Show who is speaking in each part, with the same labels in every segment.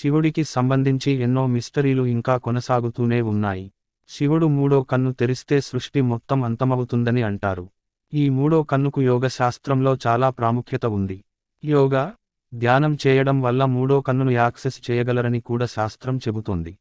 Speaker 1: శివుడికి సంబంధించి ఎన్నో మిస్టరీలు ఇంకా కొనసాగుతూనే ఉన్నాయి. శివుడు మూడో కన్ను తెరిస్తే సృష్టి మొత్తం అంతమవుతుందని అంటారు. ఈ మూడో కన్నుకు యోగ శాస్త్రంలో చాలా ప్రాముఖ్యత ఉంది. యోగా ధ్యానం చేయడం వల్ల మూడో కన్నును యాక్సెస్ చేయగలరని కూడా శాస్త్రం చెబుతోంది.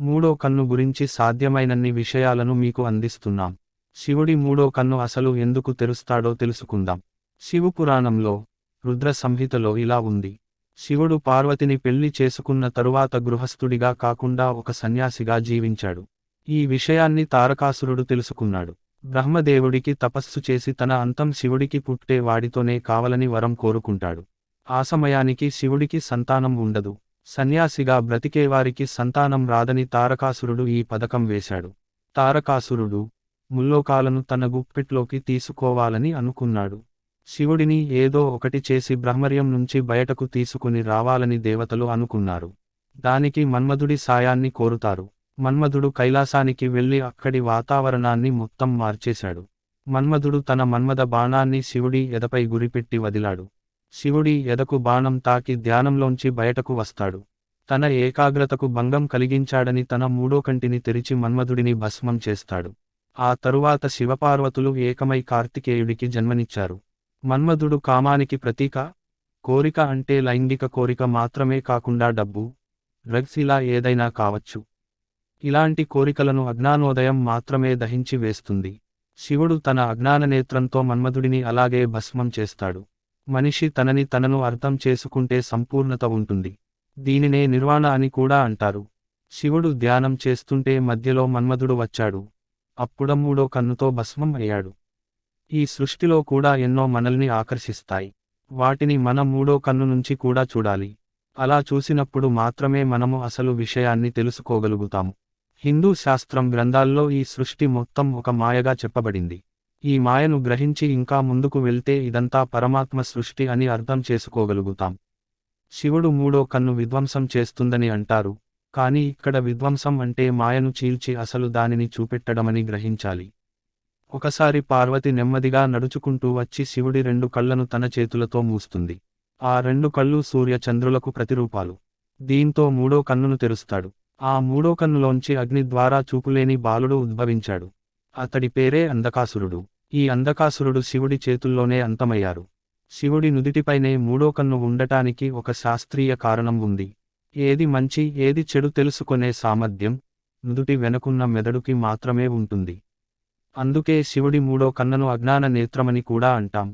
Speaker 1: మూడో కన్ను గురించి సాధ్యమైనన్ని విషయాలను మీకు అందిస్తున్నాం. శివుడి మూడో కన్ను అసలు ఎందుకు తెరుస్తాడో తెలుసుకుందాం. శివపురాణంలో రుద్ర సంహితలో ఇలా ఉంది. శివుడు పార్వతిని పెళ్ళి చేసుకున్న తరువాత గృహస్థుడిగా కాకుండా ఒక సన్యాసిగా జీవించాడు. ఈ విషయాన్ని తారకాసురుడు తెలుసుకున్నాడు. బ్రహ్మదేవుడికి తపస్సు చేసి తన అంతం శివుడికి పుట్టే వాడితోనే కావలని వరం కోరుకుంటాడు. ఆ సమయానికి శివుడికి సంతానం ఉండదు. సన్యాసిగా బ్రతికేవారికి సంతానం రాదని తారకాసురుడు ఈ పథకం వేశాడు. తారకాసురుడు ముల్లోకాలను తన గుప్పెట్లోకి తీసుకోవాలని అనుకున్నాడు. శివుడిని ఏదో ఒకటి చేసి బ్రహ్మర్యం నుంచి బయటకు తీసుకుని రావాలని దేవతలు అనుకున్నారు. దానికి మన్మధుడి సాయాన్ని కోరుతారు. మన్మధుడు కైలాసానికి వెళ్ళి అక్కడి వాతావరణాన్ని మొత్తం మార్చేశాడు. మన్మధుడు తన మన్మద బాణాన్ని శివుడి ఎదపై గురిపెట్టి వదిలాడు. శివుడి ఎదకు బాణం తాకి ధ్యానంలోంచి బయటకు వస్తాడు. తన ఏకాగ్రతకు భంగం కలిగించాడని తన మూడో కంటిని తెరిచి మన్మధుడిని భస్మం చేస్తాడు. ఆ తరువాత శివపార్వతులు ఏకమై కార్తికేయుడికి జన్మనిచ్చారు. మన్మధుడు కామానికి ప్రతీక కోరిక అంటే లైంగిక కోరిక మాత్రమే కాకుండా డబ్బు డ్రగ్స్ ఇలా ఏదైనా కావచ్చు. ఇలాంటి కోరికలను అజ్ఞానోదయం మాత్రమే దహించి వేస్తుంది. శివుడు తన అజ్ఞాననేత్రంతో మన్మధుడిని అలాగే భస్మం చేస్తాడు. మనిషి తనని తనను అర్థం చేసుకుంటే సంపూర్ణత ఉంటుంది. దీనినే నిర్వాణ అని కూడా అంటారు. శివుడు ధ్యానం చేస్తుంటే మధ్యలో మన్మధుడు వచ్చాడు. అప్పుడమ్మూడో కన్నుతో భస్మం అయ్యాడు. ఈ సృష్టిలో కూడా ఎన్నో మనల్ని ఆకర్షిస్తాయి. వాటిని మన మూడో కన్ను నుంచి కూడా చూడాలి. అలా చూసినప్పుడు మాత్రమే మనము అసలు విషయాన్ని తెలుసుకోగలుగుతాము. హిందూ శాస్త్రం గ్రంథాల్లో ఈ సృష్టి మొత్తం ఒక మాయగా చెప్పబడింది. ఈ మాయను గ్రహించి ఇంకా ముందుకు వెళ్తే ఇదంతా పరమాత్మ సృష్టి అని అర్థం చేసుకోగలుగుతాం. శివుడు మూడో కన్ను విధ్వంసం చేస్తుందని అంటారు. కానీ ఇక్కడ విధ్వంసం అంటే మాయను చీల్చి అసలు దానిని చూపెట్టడమని గ్రహించాలి. ఒకసారి పార్వతి నెమ్మదిగా నడుచుకుంటూ వచ్చి శివుడి రెండు కళ్ళను తన చేతులతో మూస్తుంది. ఆ రెండు కళ్ళు సూర్య చంద్రులకు ప్రతిరూపాలు. దీంతో మూడో కన్నును తెరుస్తాడు. ఆ మూడో కన్నులోంచి అగ్ని ద్వారా చూపులేని బాలుడు ఉద్భవించాడు. అతడి పేరే అంధకాసురుడు. ఈ అంధకాసురుడు శివుడి చేతుల్లోనే అంతమయ్యారు. శివుడి నుదిటిపైనే మూడో కన్ను ఉండటానికి ఒక శాస్త్రీయ కారణం ఉంది. ఏది మంచి ఏది చెడు తెలుసుకునే సామర్థ్యం నుదుటి వెనుకున్న మెదడుకి మాత్రమే ఉంటుంది. అందుకే శివుడి మూడో కన్నను అజ్ఞాన నేత్రమని కూడా అంటాం.